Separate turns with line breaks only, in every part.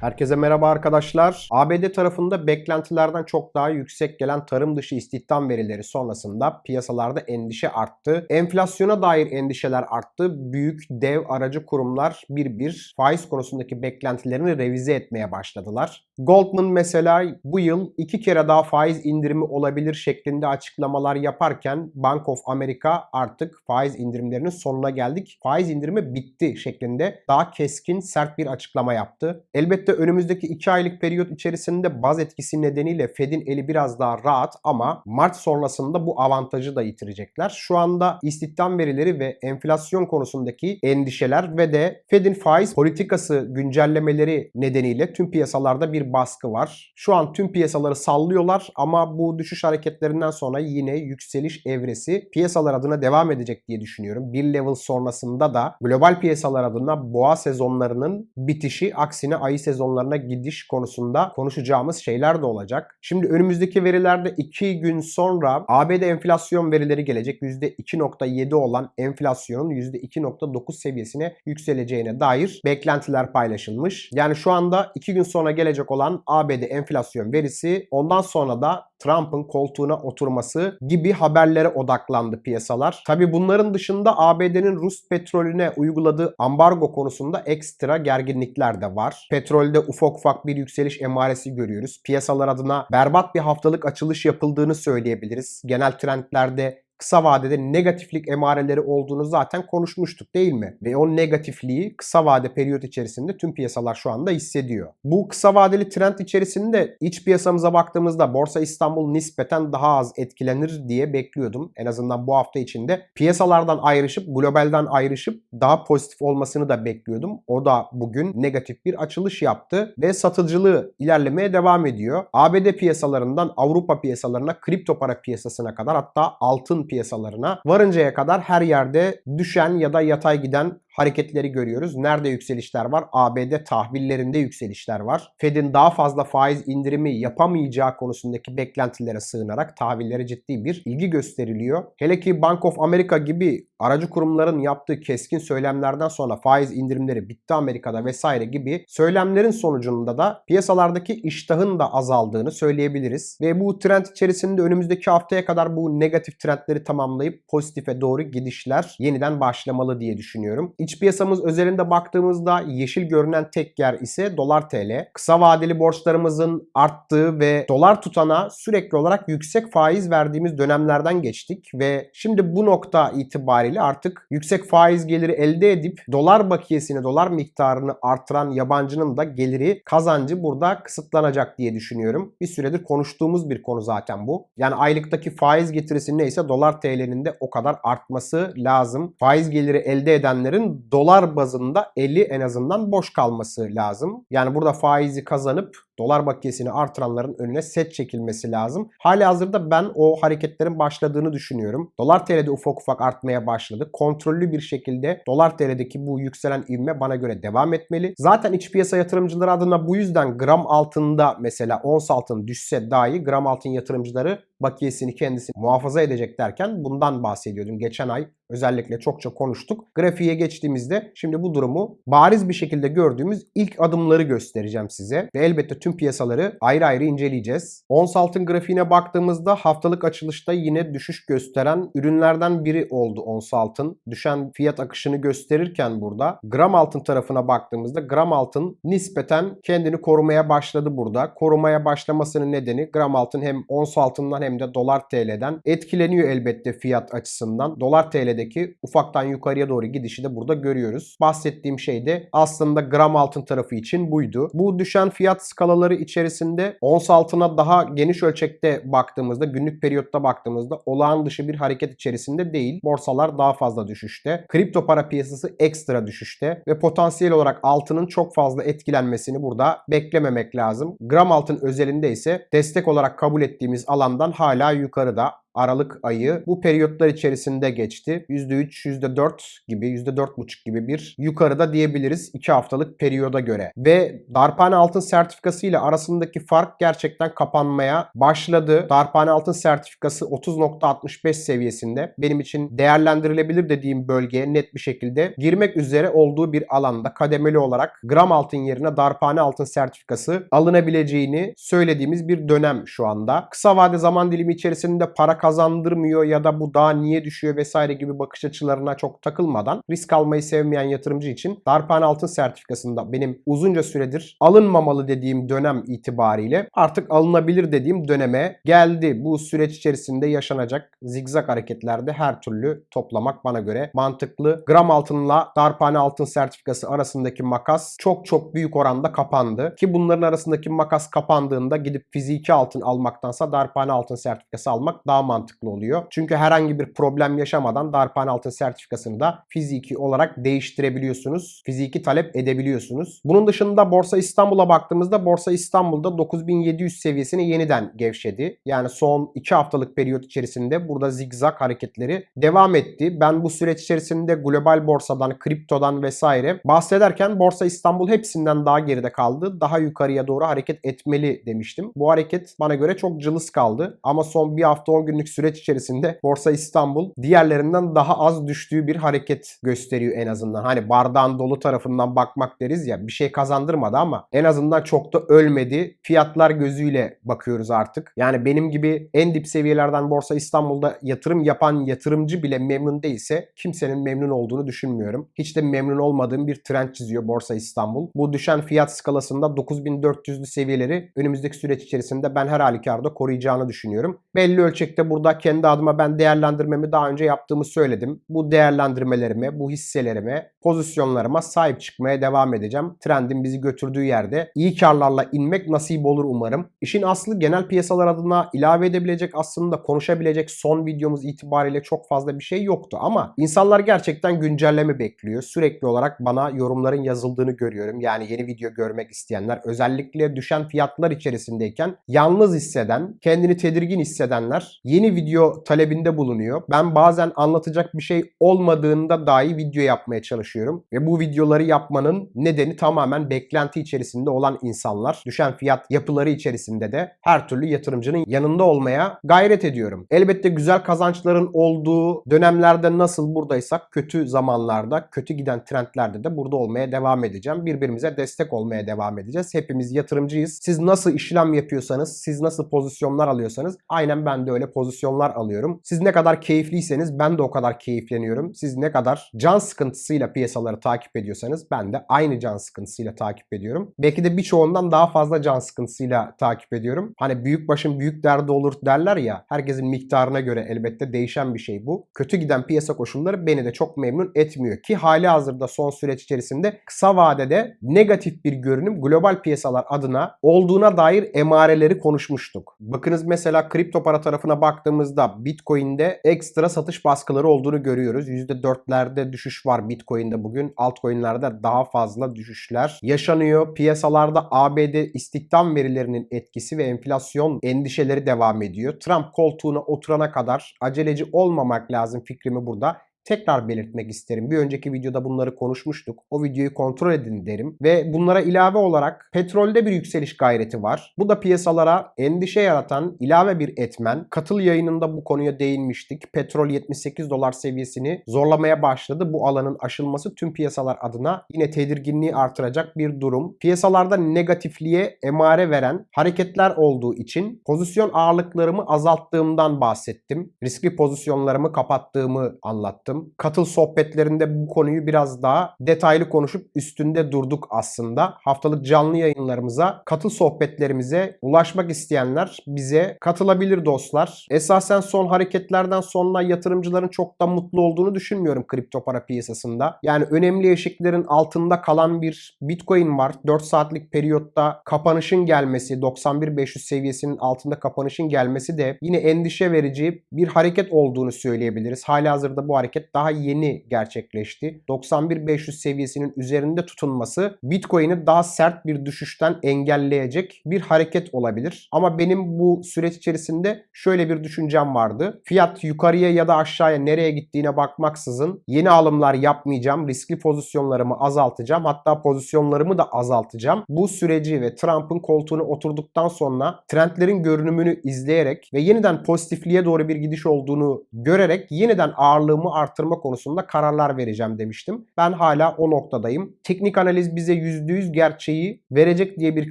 Herkese merhaba arkadaşlar. ABD tarafında beklentilerden çok daha yüksek gelen tarım dışı istihdam verileri sonrasında piyasalarda endişe arttı. Enflasyona dair endişeler arttı. Büyük dev aracı kurumlar bir bir faiz konusundaki beklentilerini revize etmeye başladılar. Goldman mesela bu yıl iki kere daha faiz indirimi olabilir şeklinde açıklamalar yaparken Bank of America artık faiz indirimlerinin sonuna geldik. Faiz indirimi bitti şeklinde daha keskin sert bir açıklama yaptı. Elbette önümüzdeki 2 aylık periyot içerisinde baz etkisi nedeniyle Fed'in eli biraz daha rahat ama Mart sonrasında bu avantajı da yitirecekler. Şu anda istihdam verileri ve enflasyon konusundaki endişeler ve de Fed'in faiz politikası güncellemeleri nedeniyle tüm piyasalarda bir baskı var. Şu an tüm piyasaları sallıyorlar ama bu düşüş hareketlerinden sonra yine yükseliş evresi piyasalar adına devam edecek diye düşünüyorum. Bir level sonrasında da global piyasalar adına boğa sezonlarının bitişi aksine ayı sezonlarına gidiş konusunda konuşacağımız şeyler de olacak. Şimdi önümüzdeki verilerde 2 gün sonra ABD enflasyon verileri gelecek. %2.7 olan enflasyonun %2.9 seviyesine yükseleceğine dair beklentiler paylaşılmış. Yani şu anda 2 gün sonra gelecek olan ABD enflasyon verisi ondan sonra da Trump'ın koltuğuna oturması gibi haberlere odaklandı piyasalar. Tabi bunların dışında ABD'nin Rus petrolüne uyguladığı ambargo konusunda ekstra gerginlikler de var. Petrolde ufak ufak bir yükseliş emaresi görüyoruz. Piyasalar adına berbat bir haftalık açılış yapıldığını söyleyebiliriz. Genel trendlerde kısa vadede negatiflik emareleri olduğunu zaten konuşmuştuk değil mi? Ve o negatifliği kısa vade periyot içerisinde tüm piyasalar şu anda hissediyor. Bu kısa vadeli trend içerisinde iç piyasamıza baktığımızda Borsa İstanbul nispeten daha az etkilenir diye bekliyordum. En azından bu hafta içinde piyasalardan ayrışıp globalden ayrışıp daha pozitif olmasını da bekliyordum. O da bugün negatif bir açılış yaptı ve satıcılığı ilerlemeye devam ediyor. ABD piyasalarından Avrupa piyasalarına, kripto para piyasasına kadar hatta altın piyasalarına varıncaya kadar her yerde düşen ya da yatay giden hareketleri görüyoruz. Nerede yükselişler var? ABD tahvillerinde yükselişler var. Fed'in daha fazla faiz indirimi yapamayacağı konusundaki beklentilere sığınarak tahvillere ciddi bir ilgi gösteriliyor. Hele ki Bank of America gibi aracı kurumların yaptığı keskin söylemlerden sonra faiz indirimleri bitti Amerika'da vesaire gibi söylemlerin sonucunda da piyasalardaki iştahın da azaldığını söyleyebiliriz. Ve bu trend içerisinde önümüzdeki haftaya kadar bu negatif trendleri tamamlayıp pozitife doğru gidişler yeniden başlamalı diye düşünüyorum. İç piyasamız özelinde baktığımızda yeşil görünen tek yer ise dolar TL. Kısa vadeli borçlarımızın arttığı ve dolar tutana sürekli olarak yüksek faiz verdiğimiz dönemlerden geçtik ve şimdi bu nokta itibariyle artık yüksek faiz geliri elde edip dolar bakiyesini, dolar miktarını artıran yabancının da geliri, kazancı burada kısıtlanacak diye düşünüyorum. Bir süredir konuştuğumuz bir konu zaten bu. Yani aylıktaki faiz getirisi neyse dolar TL'nin de o kadar artması lazım. Faiz geliri elde edenlerin dolar bazında eli en azından boş kalması lazım. Yani burada faizi kazanıp dolar bakiyesini artıranların önüne set çekilmesi lazım. Hali hazırda ben o hareketlerin başladığını düşünüyorum. Dolar TL'de ufak ufak artmaya başladı. Kontrollü bir şekilde dolar TL'deki bu yükselen ivme bana göre devam etmeli. Zaten iç piyasa yatırımcıları adına bu yüzden gram altında mesela ons altın düşse dahi gram altın yatırımcıları bakiyesini kendisi muhafaza edecek derken bundan bahsediyordum. Geçen ay özellikle çokça konuştuk. Grafiğe geçtiğimizde şimdi bu durumu bariz bir şekilde gördüğümüz ilk adımları göstereceğim size. Ve elbette tüm piyasaları ayrı ayrı inceleyeceğiz. Ons altın grafiğine baktığımızda haftalık açılışta yine düşüş gösteren ürünlerden biri oldu ons altın. Düşen fiyat akışını gösterirken burada gram altın tarafına baktığımızda gram altın nispeten kendini korumaya başladı burada. Korumaya başlamasının nedeni gram altın hem ons altından hem de dolar TL'den etkileniyor elbette fiyat açısından. Dolar TL'deki ufaktan yukarıya doğru gidişi de burada görüyoruz. Bahsettiğim şey de aslında gram altın tarafı için buydu. Bu düşen fiyat skalaları içerisinde ons altına daha geniş ölçekte baktığımızda, günlük periyotta baktığımızda olağan dışı bir hareket içerisinde değil. Borsalar daha fazla düşüşte. Kripto para piyasası ekstra düşüşte ve potansiyel olarak altının çok fazla etkilenmesini burada beklememek lazım. Gram altın özelinde ise destek olarak kabul ettiğimiz alandan hala yukarıda. Aralık ayı bu periyotlar içerisinde geçti. %3, %4 gibi, %4,5 gibi bir yukarıda diyebiliriz 2 haftalık periyoda göre. Ve darphane altın sertifikası ile arasındaki fark gerçekten kapanmaya başladı. Darphane altın sertifikası 30.65 seviyesinde benim için değerlendirilebilir dediğim bölgeye net bir şekilde girmek üzere olduğu bir alanda kademeli olarak gram altın yerine darphane altın sertifikası alınabileceğini söylediğimiz bir dönem şu anda. Kısa vade zaman dilimi içerisinde para kazandırmıyor ya da bu daha niye düşüyor vesaire gibi bakış açılarına çok takılmadan risk almayı sevmeyen yatırımcı için darphane altın sertifikasında benim uzunca süredir alınmamalı dediğim dönem itibariyle artık alınabilir dediğim döneme geldi. Bu süreç içerisinde yaşanacak zigzag hareketlerde her türlü toplamak bana göre mantıklı. Gram altınla darphane altın sertifikası arasındaki makas çok çok büyük oranda kapandı. Ki bunların arasındaki makas kapandığında gidip fiziki altın almaktansa darphane altın sertifikası almak daha mantıklı oluyor. Çünkü herhangi bir problem yaşamadan darphane altın sertifikasını da fiziki olarak değiştirebiliyorsunuz. Fiziki talep edebiliyorsunuz. Bunun dışında Borsa İstanbul'a baktığımızda Borsa İstanbul'da 9700 seviyesini yeniden gevşedi. Yani son 2 haftalık periyot içerisinde burada zigzag hareketleri devam etti. Ben bu süreç içerisinde global borsadan, kriptodan vesaire bahsederken Borsa İstanbul hepsinden daha geride kaldı. Daha yukarıya doğru hareket etmeli demiştim. Bu hareket bana göre çok cılız kaldı. Ama son bir hafta 10 günlük süreç içerisinde Borsa İstanbul diğerlerinden daha az düştüğü bir hareket gösteriyor en azından. Hani bardağın dolu tarafından bakmak deriz ya bir şey kazandırmadı ama en azından çok da ölmedi. Fiyatlar gözüyle bakıyoruz artık. Yani benim gibi en dip seviyelerden Borsa İstanbul'da yatırım yapan yatırımcı bile memnun değilse kimsenin memnun olduğunu düşünmüyorum. Hiç de memnun olmadığım bir trend çiziyor Borsa İstanbul. Bu düşen fiyat skalasında 9400'lü seviyeleri önümüzdeki süreç içerisinde ben her halükarda koruyacağını düşünüyorum. Belli ölçekte burada kendi adıma ben değerlendirmemi daha önce yaptığımı söyledim. Bu değerlendirmelerime, bu hisselerime, pozisyonlarıma sahip çıkmaya devam edeceğim. Trendin bizi götürdüğü yerde iyi karlarla inmek nasip olur umarım. İşin aslı genel piyasalar adına ilave edebilecek aslında konuşabilecek son videomuz itibariyle çok fazla bir şey yoktu ama insanlar gerçekten güncelleme bekliyor. Sürekli olarak bana yorumların yazıldığını görüyorum. Yani yeni video görmek isteyenler özellikle düşen fiyatlar içerisindeyken yalnız hisseden, kendini tedirgin hissedenler yeni video talebinde bulunuyor. Ben bazen anlatacak bir şey olmadığında dahi video yapmaya çalışıyorum. Ve bu videoları yapmanın nedeni tamamen beklenti içerisinde olan insanlar. Düşen fiyat yapıları içerisinde de her türlü yatırımcının yanında olmaya gayret ediyorum. Elbette güzel kazançların olduğu dönemlerde nasıl buradaysak kötü zamanlarda, kötü giden trendlerde de burada olmaya devam edeceğim. Birbirimize destek olmaya devam edeceğiz. Hepimiz yatırımcıyız. Siz nasıl işlem yapıyorsanız, siz nasıl pozisyonlar alıyorsanız aynen ben de öyle pozisyonlar alıyorum. Siz ne kadar keyifliyseniz ben de o kadar keyifleniyorum. Siz ne kadar can sıkıntısıyla piyasaları takip ediyorsanız ben de aynı can sıkıntısıyla takip ediyorum. Belki de birçoğundan daha fazla can sıkıntısıyla takip ediyorum. Hani büyük başın büyük derdi olur derler ya. Herkesin miktarına göre elbette değişen bir şey bu. Kötü giden piyasa koşulları beni de çok memnun etmiyor ki hali hazırda son süreç içerisinde kısa vadede negatif bir görünüm global piyasalar adına olduğuna dair emareleri konuşmuştuk. Bakınız mesela kripto para tarafına baktığımızda Bitcoin'de ekstra satış baskıları olduğunu görüyoruz. %4'lerde düşüş var Bitcoin'de bugün. Altcoin'lerde daha fazla düşüşler yaşanıyor. Piyasalarda ABD istihdam verilerinin etkisi ve enflasyon endişeleri devam ediyor. Trump koltuğuna oturana kadar aceleci olmamak lazım fikrimi burada tekrar belirtmek isterim. Bir önceki videoda bunları konuşmuştuk. O videoyu kontrol edin derim. Ve bunlara ilave olarak petrolde bir yükseliş gayreti var. Bu da piyasalara endişe yaratan ilave bir etmen. Katıl yayınında bu konuya değinmiştik. Petrol 78 dolar seviyesini zorlamaya başladı. Bu alanın aşılması tüm piyasalar adına yine tedirginliği artıracak bir durum. Piyasalarda negatifliğe emare veren hareketler olduğu için pozisyon ağırlıklarımı azalttığımdan bahsettim. Riskli pozisyonlarımı kapattığımı anlattım. Katıl sohbetlerinde bu konuyu biraz daha detaylı konuşup üstünde durduk aslında. Haftalık canlı yayınlarımıza, katıl sohbetlerimize ulaşmak isteyenler bize katılabilir dostlar. Esasen son hareketlerden sonra yatırımcıların çok da mutlu olduğunu düşünmüyorum kripto para piyasasında. Yani önemli eşiklerin altında kalan bir Bitcoin var. 4 saatlik periyotta kapanışın gelmesi, 91.500 seviyesinin altında kapanışın gelmesi de yine endişe verici bir hareket olduğunu söyleyebiliriz. Hali hazırda bu hareket hareket daha yeni gerçekleşti. 91.500 seviyesinin üzerinde tutunması Bitcoin'i daha sert bir düşüşten engelleyecek bir hareket olabilir. Ama benim bu süreç içerisinde şöyle bir düşüncem vardı. Fiyat yukarıya ya da aşağıya nereye gittiğine bakmaksızın yeni alımlar yapmayacağım. Riskli pozisyonlarımı azaltacağım. Hatta pozisyonlarımı da azaltacağım. Bu süreci ve Trump'ın koltuğuna oturduktan sonra trendlerin görünümünü izleyerek ve yeniden pozitifliğe doğru bir gidiş olduğunu görerek yeniden ağırlığımı artırma konusunda kararlar vereceğim demiştim. Ben hala o noktadayım. Teknik analiz bize %100 gerçeği verecek diye bir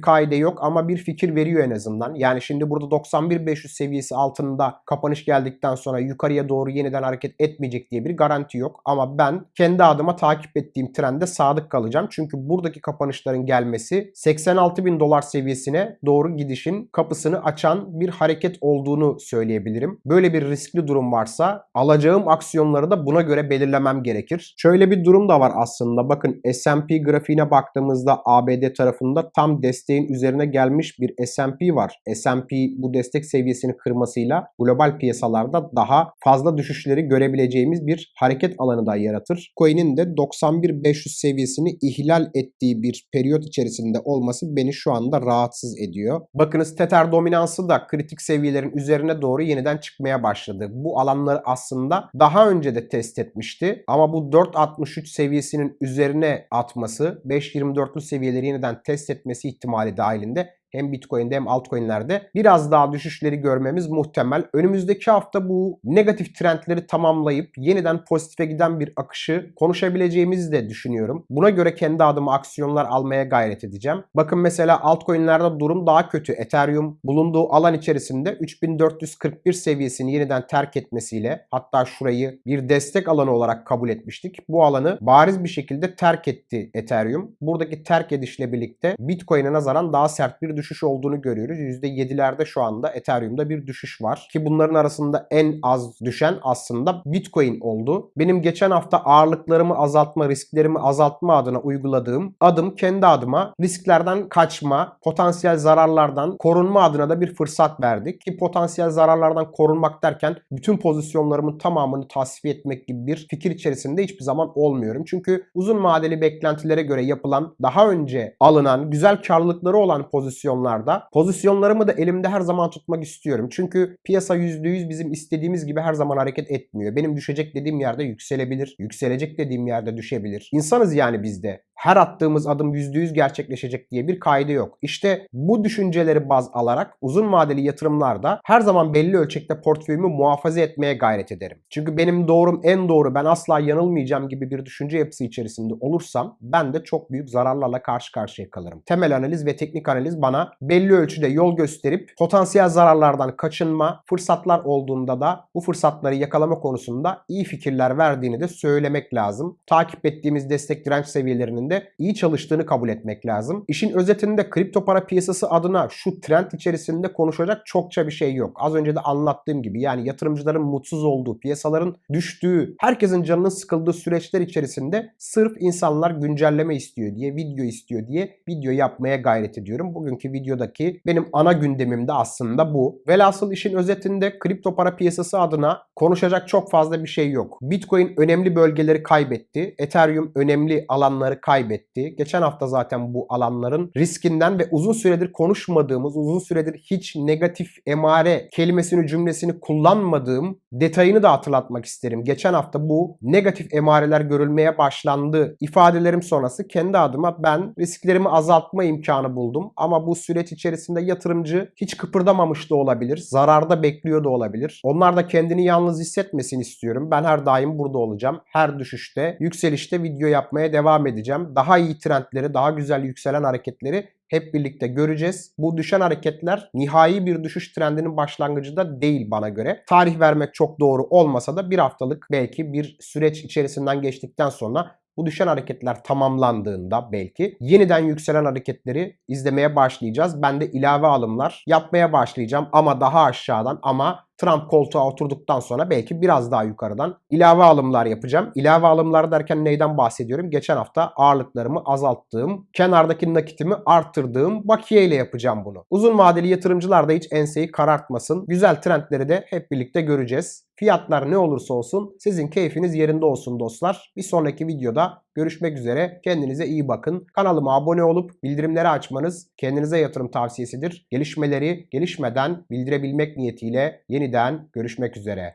kaide yok ama bir fikir veriyor en azından. Yani şimdi burada 91.500 seviyesi altında kapanış geldikten sonra yukarıya doğru yeniden hareket etmeyecek diye bir garanti yok. Ama ben kendi adıma takip ettiğim trende sadık kalacağım. Çünkü buradaki kapanışların gelmesi 86 bin dolar seviyesine doğru gidişin kapısını açan bir hareket olduğunu söyleyebilirim. Böyle bir riskli durum varsa alacağım aksiyonları da buna göre belirlemem gerekir. Şöyle bir durum da var aslında. Bakın S&P grafiğine baktığımızda ABD tarafında tam desteğin üzerine gelmiş bir S&P var. S&P bu destek seviyesini kırmasıyla global piyasalarda daha fazla düşüşleri görebileceğimiz bir hareket alanı da yaratır. Coin'in de 91.500 seviyesini ihlal ettiği bir periyot içerisinde olması beni şu anda rahatsız ediyor. Bakınız Tether dominansı da kritik seviyelerin üzerine doğru yeniden çıkmaya başladı. Bu alanları aslında daha önce de test etmişti. Ama bu 4.63 seviyesinin üzerine atması 5.24'lü seviyeleri yeniden test etmesi ihtimali dahilinde hem Bitcoin'de hem altcoin'lerde biraz daha düşüşleri görmemiz muhtemel. Önümüzdeki hafta bu negatif trendleri tamamlayıp yeniden pozitife giden bir akışı konuşabileceğimizi de düşünüyorum. Buna göre kendi adıma aksiyonlar almaya gayret edeceğim. Bakın mesela altcoin'lerde durum daha kötü. Ethereum bulunduğu alan içerisinde 3441 seviyesini yeniden terk etmesiyle hatta şurayı bir destek alanı olarak kabul etmiştik. Bu alanı bariz bir şekilde terk etti Ethereum. Buradaki terk edişle birlikte Bitcoin'e nazaran daha sert bir düşüş olduğunu görüyoruz. %7'lerde şu anda Ethereum'da bir düşüş var. Ki bunların arasında en az düşen aslında Bitcoin oldu. Benim geçen hafta ağırlıklarımı azaltma, risklerimi azaltma adına uyguladığım adım kendi adıma risklerden kaçma, potansiyel zararlardan korunma adına da bir fırsat verdik. Ki potansiyel zararlardan korunmak derken bütün pozisyonlarımın tamamını tasfiye etmek gibi bir fikir içerisinde hiçbir zaman olmuyorum. Çünkü uzun vadeli beklentilere göre yapılan, daha önce alınan, güzel karlılıkları olan pozisyon pozisyonlarda. Pozisyonlarımı da elimde her zaman tutmak istiyorum. Çünkü piyasa %100 bizim istediğimiz gibi her zaman hareket etmiyor. Benim düşecek dediğim yerde yükselebilir. Yükselecek dediğim yerde düşebilir. İnsanız yani bizde her attığımız adım %100 gerçekleşecek diye bir kaydı yok. İşte bu düşünceleri baz alarak uzun vadeli yatırımlarda her zaman belli ölçekte portföyümü muhafaza etmeye gayret ederim. Çünkü benim doğrum en doğru ben asla yanılmayacağım gibi bir düşünce yapısı içerisinde olursam ben de çok büyük zararlarla karşı karşıya kalırım. Temel analiz ve teknik analiz bana belli ölçüde yol gösterip potansiyel zararlardan kaçınma, fırsatlar olduğunda da bu fırsatları yakalama konusunda iyi fikirler verdiğini de söylemek lazım. Takip ettiğimiz destek direnç seviyelerinin de iyi çalıştığını kabul etmek lazım. İşin özetinde kripto para piyasası adına şu trend içerisinde konuşacak çokça bir şey yok. Az önce de anlattığım gibi yani yatırımcıların mutsuz olduğu, piyasaların düştüğü, herkesin canının sıkıldığı süreçler içerisinde sırf insanlar güncelleme istiyor diye, video istiyor diye video yapmaya gayret ediyorum. Bugünkü videodaki benim ana gündemim de aslında bu. Velhasıl işin özetinde kripto para piyasası adına konuşacak çok fazla bir şey yok. Bitcoin önemli bölgeleri kaybetti. Ethereum önemli alanları kaybetti kaybetti. Geçen hafta zaten bu alanların riskinden ve uzun süredir konuşmadığımız, uzun süredir hiç negatif emare kelimesini cümlesini kullanmadığım detayını da hatırlatmak isterim. Geçen hafta bu negatif emareler görülmeye başlandı ifadelerim sonrası kendi adıma ben risklerimi azaltma imkanı buldum. Ama bu süreç içerisinde yatırımcı hiç kıpırdamamış da olabilir. Zararda bekliyor da olabilir. Onlar da kendini yalnız hissetmesin istiyorum. Ben her daim burada olacağım. Her düşüşte, yükselişte video yapmaya devam edeceğim daha iyi trendleri, daha güzel yükselen hareketleri hep birlikte göreceğiz. Bu düşen hareketler nihai bir düşüş trendinin başlangıcı da değil bana göre. Tarih vermek çok doğru olmasa da bir haftalık belki bir süreç içerisinden geçtikten sonra bu düşen hareketler tamamlandığında belki yeniden yükselen hareketleri izlemeye başlayacağız. Ben de ilave alımlar yapmaya başlayacağım ama daha aşağıdan ama Trump koltuğa oturduktan sonra belki biraz daha yukarıdan ilave alımlar yapacağım. İlave alımlar derken neyden bahsediyorum? Geçen hafta ağırlıklarımı azalttığım, kenardaki nakitimi arttırdığım bakiye ile yapacağım bunu. Uzun vadeli yatırımcılar da hiç enseyi karartmasın. Güzel trendleri de hep birlikte göreceğiz. Fiyatlar ne olursa olsun sizin keyfiniz yerinde olsun dostlar. Bir sonraki videoda görüşmek üzere. Kendinize iyi bakın. Kanalıma abone olup bildirimleri açmanız kendinize yatırım tavsiyesidir. Gelişmeleri gelişmeden bildirebilmek niyetiyle yeniden görüşmek üzere.